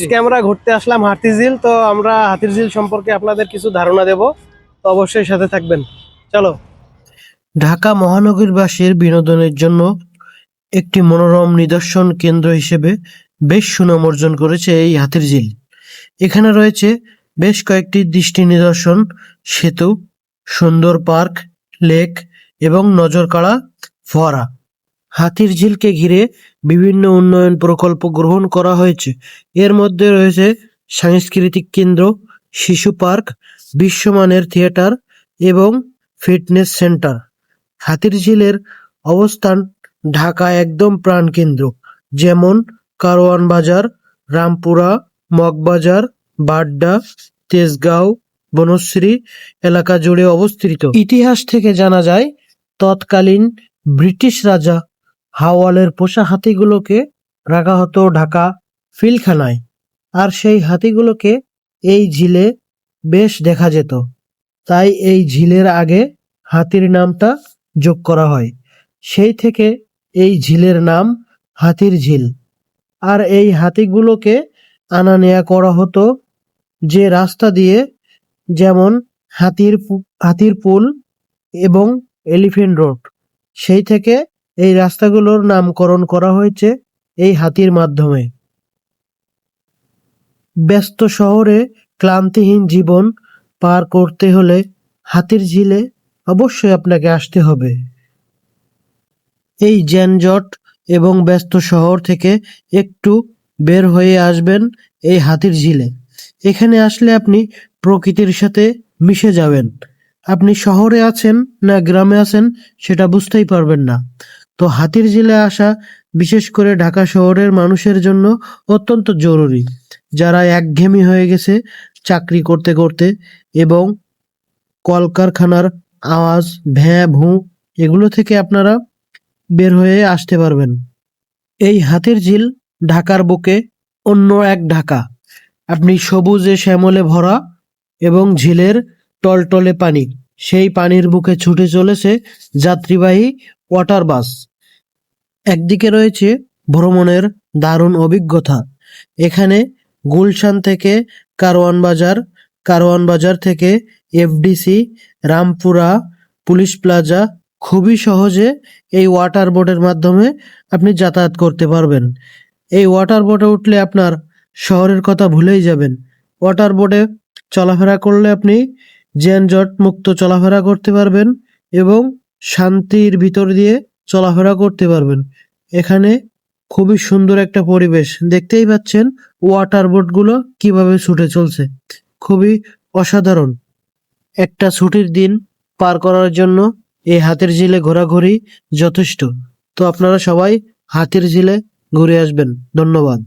আজকে আমরা ঘুরতে আসলাম হাতিঝিল তো আমরা হাতিঝিল সম্পর্কে আপনাদের কিছু ধারণা দেব। তো অবশ্যই সাথে থাকবেন। চলো। ঢাকা মহানগরবাসীর বিনোদনের জন্য একটি মনোরম নিদর্শন কেন্দ্র হিসেবে বেশ সুনাম অর্জন করেছে এই হাতিরঝিল এখানে রয়েছে বেশ কয়েকটি দৃষ্টি নিদর্শন, সেতু, সুন্দর পার্ক, লেক এবং নজরকাড়া ফোয়ারা। হাতির ঝিলকে ঘিরে বিভিন্ন উন্নয়ন প্রকল্প গ্রহণ করা হয়েছে। এর মধ্যে রয়েছে সাংস্কৃতিক কেন্দ্র, শিশু পার্ক, বিশ্বমানের থিয়েটার এবং ফিটনেস সেন্টার। হাতির ঝিলের অবস্থান ঢাকা একদম প্রাণকেন্দ্র, যেমন কারওয়ান বাজার, রামপুরা, মগবাজার, বাড্ডা, তেজগাঁও, বনশ্রী এলাকা জুড়ে অবস্থিত। ইতিহাস থেকে জানা যায়, তৎকালীন ব্রিটিশ রাজা হাওয়ালের পোষা হাতিগুলোকে রাখা হতো ঢাকা ফিলখানায়। আর সেই হাতিগুলোকে এই ঝিলে বেশ দেখা যেত। তাই এই ঝিলের আগে হাতির নামটা যোগ করা হয়। সেই থেকে এই ঝিলের নাম হাতির ঝিল। আর এই হাতিগুলোকে আনা নেয়া করা হতো যে রাস্তা দিয়ে যেমন হাতির হাতির পুল এবং এলিফেন্ট রোড। সেই থেকে এই রাস্তাগুলোর নামকরণ করা হয়েছে এই হাতির মাধ্যমে। ব্যস্ত শহরে ক্লান্তিহীন জীবন পার করতে হলে হাতির ঝিলে অবশ্যই আপনাকে আসতে হবে। এই যানজট এবং ব্যস্ত শহর থেকে একটু বের হয়ে আসবেন এই হাতির ঝিলে। এখানে আসলে আপনি প্রকৃতির সাথে মিশে যাবেন। আপনি শহরে আছেন না গ্রামে আছেন সেটা বুঝতেই পারবেন না। তো হাতির ঝিলে আসা, বিশেষ করে ঢাকা শহরের মানুষের জন্য অত্যন্ত জরুরি, যারা একঘেয়েমি হয়ে গেছে চাকরি করতে করতে এবং কলকারখানার আওয়াজ, ভ্যাঁ, ভুঁ এগুলো থেকে আপনারা বের হয়ে আসতে পারবেন। এই হাতির ঝিল ঢাকার বুকে অন্য এক ঢাকা। আপনি সবুজে শ্যামলে ভরা এবং ঝিলের টলটলে পানি, সেই পানির বুকে ছুটে চলেছে যাত্রীবাহী ওয়াটার বাস। একদিকে রয়েছে ভ্রমণের দারুণ অভিজ্ঞতা। এখানে গুলশান থেকে কারওয়ান বাজার কারওয়ান বাজার থেকে এফডিসি, রামপুরা, পুলিশ প্লাজা খুবই সহজে এই ওয়াটার বোটের মাধ্যমে আপনি যাতায়াত করতে পারবেন। এই ওয়াটার বোটে উঠলে আপনার শহরের কথা ভুলেই যাবেন। ওয়াটার বোটে চলাফেরা করলে আপনি যানজট মুক্ত চলাফেরা করতে পারবেন এবং শান্তির ভিতর দিয়ে চলাফেরা করতে পারবেন। এখানে খুবই সুন্দর একটা পরিবেশ। দেখতেই পাচ্ছেন ওয়াটার বোটগুলো কীভাবে ছুটে চলছে। খুবই অসাধারণ। একটা ছুটির দিন পার করার জন্য এই হাতের ঝিলে ঘোরাঘুরি যথেষ্ট। তো আপনারা সবাই হাতের ঝিলে ঘুরে আসবেন। ধন্যবাদ।